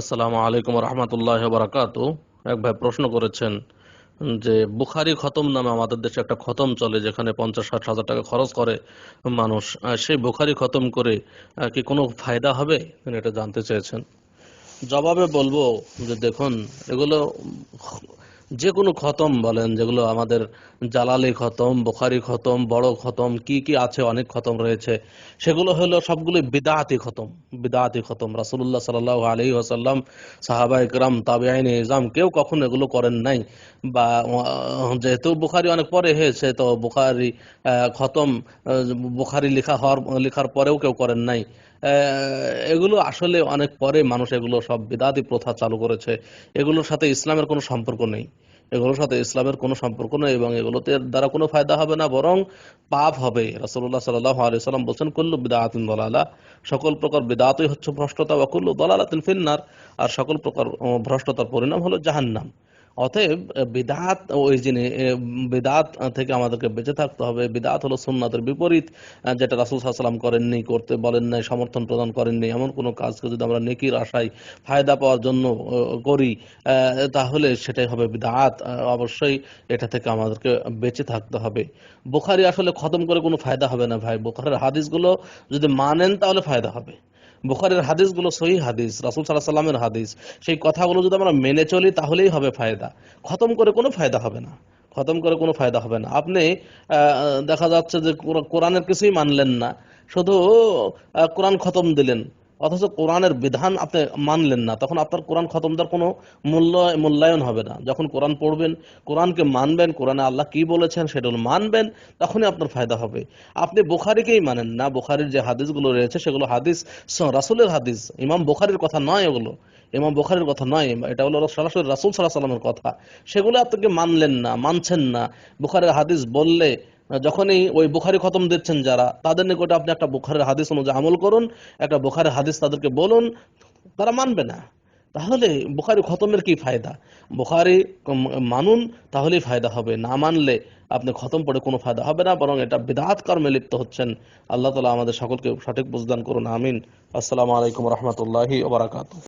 আসসালামু আলাইকুম রহমতুল্লাহ বারাকাত এক ভাই প্রশ্ন করেছেন যে, বুখারি খতম নামে আমাদের দেশে একটা খতম চলে যেখানে পঞ্চাশ ষাট হাজার টাকা খরচ করে মানুষ। সেই বুখারি খতম করে কি কোনো ফায়দা হবে? তিনি এটা জানতে চেয়েছেন। জবাবে বলব যে, দেখুন, এগুলো যে কোনো খতম বলেন, যেগুলো আমাদের জালালি খতম, বোখারি খতম, বড় খতম, কি কি আছে অনেক খতম রয়েছে, সেগুলো হলো সবগুলো বিদাতি খতম বিদাতি খতম। রাসূলুল্লাহ সাল্লাল্লাহু আলাইহি ওয়াসাল্লাম সাহাবা ইকরাম তাবিঈন ইজাম কেউ কখনো এগুলো করেন নাই। বা যেহেতু বুখারি অনেক পরে হয়েছে, তো বুখারি খতম বুখারি লেখা হওয়ার, লেখার পরেও কেউ করেন নাই। এগুলো আসলে অনেক পরে মানুষ এগুলো সব বিদাতি প্রথা চালু করেছে। এগুলোর সাথে ইসলামের কোনো সম্পর্ক নেই। এগুলোর সাথে ইসলামের কোনো সম্পর্ক নেই এবং এগুলোতে দ্বারা কোনো ফায়দা হবে না, বরং পাপ হবে। রাসূলুল্লাহ সাল্লাল্লাহু আলাইহি সাল্লাম বলছেন, কুল্লু বিদআতিন দালালা। সকল প্রকার বিদআতই হচ্ছে ভ্রষ্টতা বা কুল্লু দালালাতিন ফিন্নার। আর সকল প্রকার ভ্রষ্টতার পরিণাম হলো জাহান্নাম। অতএব বিদাত ওই যিনি বিদাত থেকে আমাদেরকে বেঁচে থাকতে হবে। বিদাত হলো সুন্নাতের বিপরীত যেটা রাসুল সাল্লাম করেননি, করতে বলেন নাই সমর্থন প্রদান করেননি। এমন কোনো কাজকে যদি আমরা নেকির আশায় ফায়দা পাওয়ার জন্য করি তাহলে সেটাই হবে বিদাত। অবশ্যই এটা থেকে আমাদেরকে বেঁচে থাকতে হবে। বোখারি আসলে খতম করে কোনো ফায়দা হবে না ভাই। বুখারের হাদিসগুলো যদি মানেন, তাহলে ফায়দা হবে। বুখারের হাদিসগুলো সহি হাদিস, রাসুল সাল্লাহ সাল্লামের হাদিস। সেই কথাগুলো যদি আমরা মেনে চলি, তাহলেই হবে ফায়দা। খতম করে কোনো ফায়দা হবে না। খতম করে কোনো ফায়দা হবে না। আপনি দেখা যাচ্ছে যে কোরআ- কোরআনের কিছুই মানলেন না। শুধু কোরআন খতম দিলেন। অথচ কোরআনের বিধান আপনি মানলেন না, তখন আপনার কোরআন খতম দেওয়ার কোনো মূল্য, মূল্যায়ন হবে না। যখন কোরআন পড়বেন, কোরআনকে মানবেন, কোরআনে আল্লাহ কি বলেছেন সেগুলো মানবেন, তখনই আপনার ফায়দা হবে। আপনি বোখারিকেই মানেন না, বোখারির যে হাদিসগুলো রয়েছে সেগুলো হাদিস রাসুলের হাদিস। ইমাম বোখারির কথা নয় এগুলো। ইমাম বুখারির কথা নয়, এটা হলো সরাসরি রাসুল সাল্লাহ সাল্লামের কথা। সেগুলো আপনাকে মানলেন না, মানছেন না। বুখারের হাদিস বললে যখনই ওই বুখারি খতম দিচ্ছেন যারা, তাদের নিকটে আপনি একটা বুখারের হাদিস অনুযায়ী আমল করুন, একটা বুখারের হাদিস তাদেরকে বলুন, তারা মানবে না। তাহলে বুখারি খতমের কি ফায়দা? বুখারি মানুন, তাহলেই ফায়দা হবে। না মানলে আপনি খতম পড়ে কোনো ফায়দা হবে না, বরং এটা বিদাত কর্মে লিপ্ত হচ্ছেন। আল্লাহ তালা আমাদের সকলকে সঠিক বুঝদান করুন, আমিন। আসসালামু আলাইকুম রহমতুল্লাহি ওবরাকাতু